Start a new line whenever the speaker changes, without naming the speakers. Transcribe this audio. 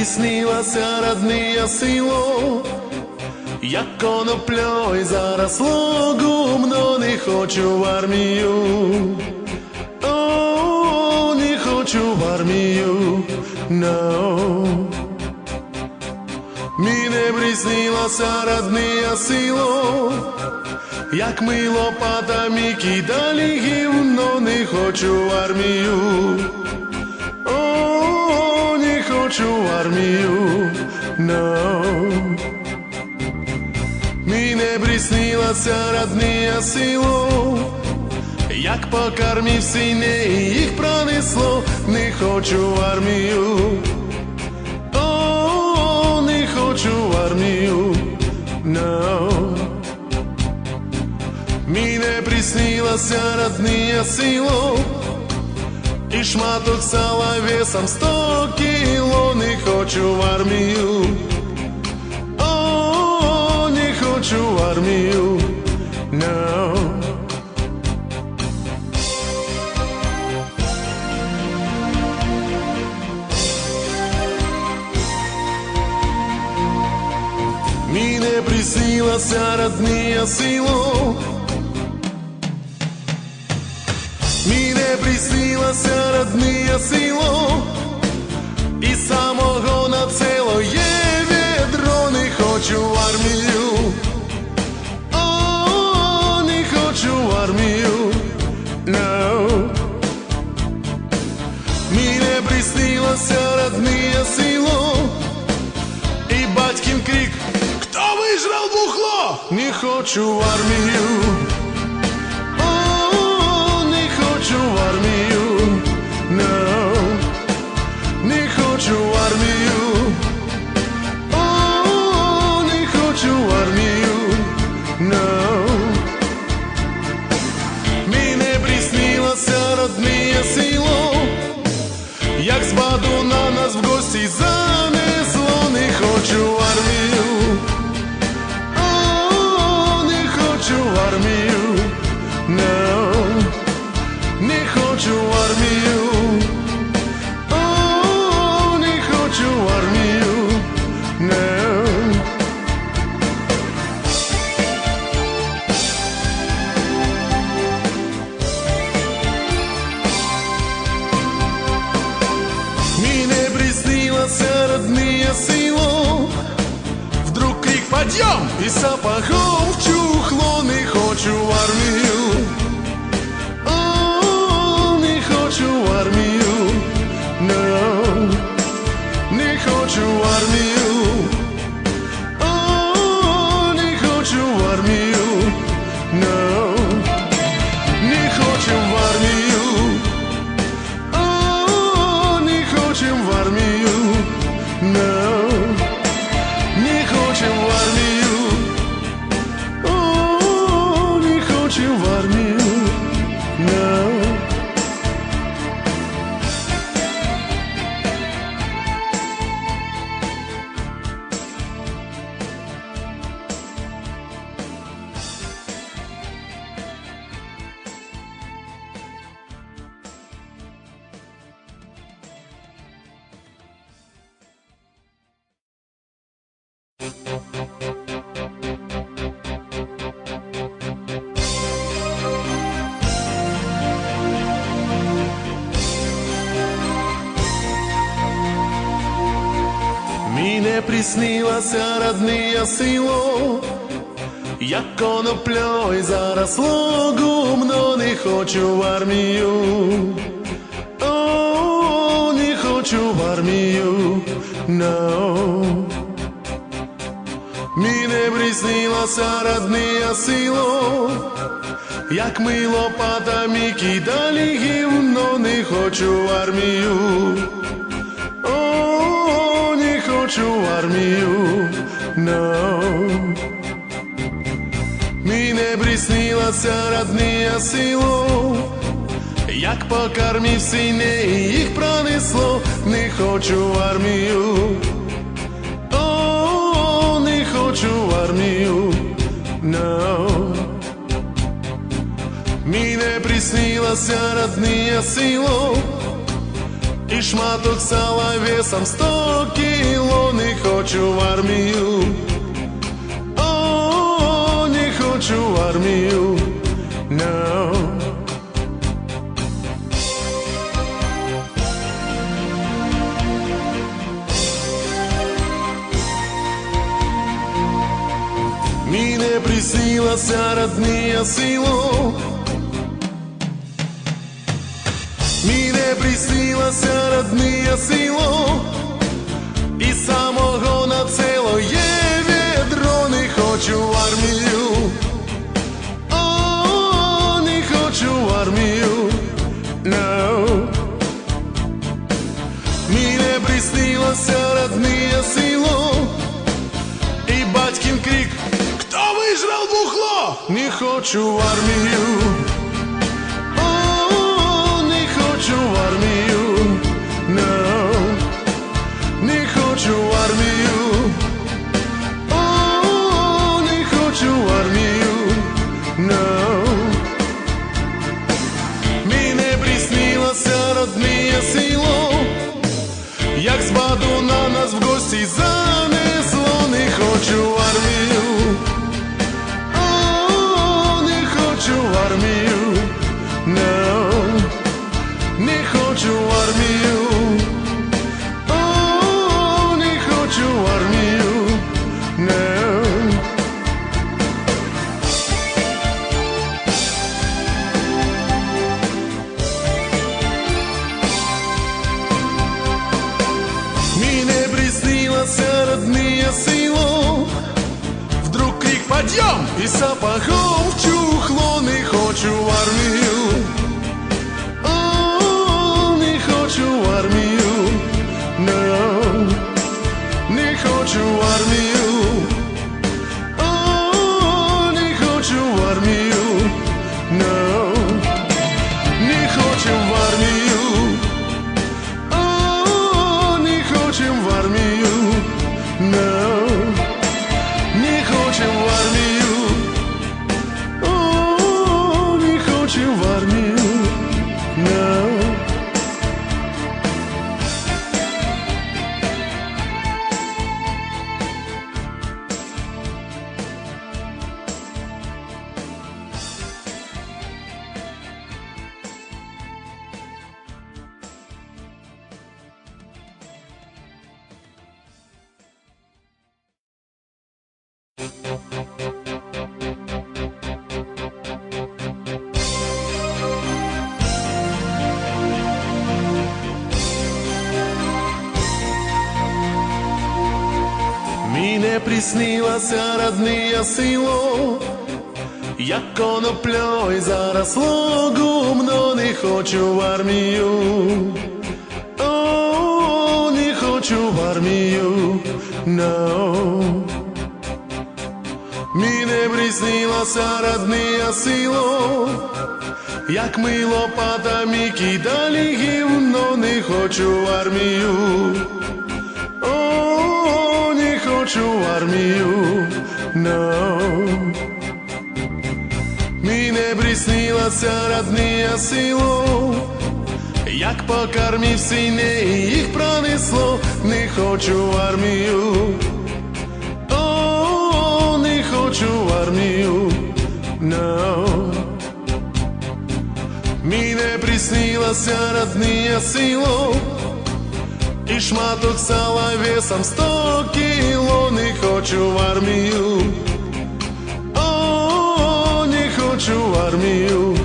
приснилася родния сило, як коноплей заросло гумно, не хочу в армію. О, не хочу в армію, no. Мені приснилася родния сило, як ми лопатами кидали гівно, не хочу в армію. Не хочу в армію, no. Мені приснилася родния сило, як покормив синей, їх пронесло, не хочу в армію. О, не хочу в армію, no. Мені приснилася родния сило, і шматок сала весом сто кіло, не хочу в армію. О, не хочу в армію, no. Мені приснилася родния сило, Мені приснилася родния сило, і самого на цело є відро, не хочу в армію. О, не хочу в армію, no. Мені приснилася родния сило, і батькин крик Хто вижрав бухло? Не хочу в армію. Родне село, як спаду на нас в гості занесло, не хочу в армію. О, не хочу в армію. No. Не хочу в армію. Родное село Вдруг крик подъем и сапогом в чухло Не хочу в армию. О, не хочу в армию. No. Не хочу в армию Мені приснилася родния сило, як коноплей заросло гумно, не хочу в армію. О, не хочу в армію, no. Приснилася родния сило, як ми лопатами кидали гівно, не хочу в армію. О, не хочу в армію, no. Мені приснилося родне село, як покормив синей, їх пронесло, не хочу в армію. No. не приснилась, родне село, І шматок сала весом сто кіло не хочу в армію. О, не хочу в армію. No. Приснилася родная сила. Мені не приснилася родная сила. І самого на цілоє відро не хочу в армію. О, не хочу в армію. No. Не приснилася хочу в армію. О, не хочу в армію. No Не хочу в армію. О, не хочу в армію. No. Мені не приснилося родне село як з баду на нас в гості занесло, не хочу в армію. Не хочу в армію. Подъем! И сапогом в чухло Не хочу в армию. О, не хочу в армию. No. Не хочу в армию Мені не приснилася родная сила, як коноплей заросло гумно, не хочу в армію. О, не хочу в армію, no. Мені не приснилася родная сила, як ми лопатами кидали гімно, не хочу в армію. Не хочу армію, no. Мені не приснилася родная сила, як покормив синей, їх пронесло, не хочу армію. О, не хочу армію, no. Мені не приснилася родная сила, і шматок сала весом сто кіло, не хочу в армію. О, не хочу в армію.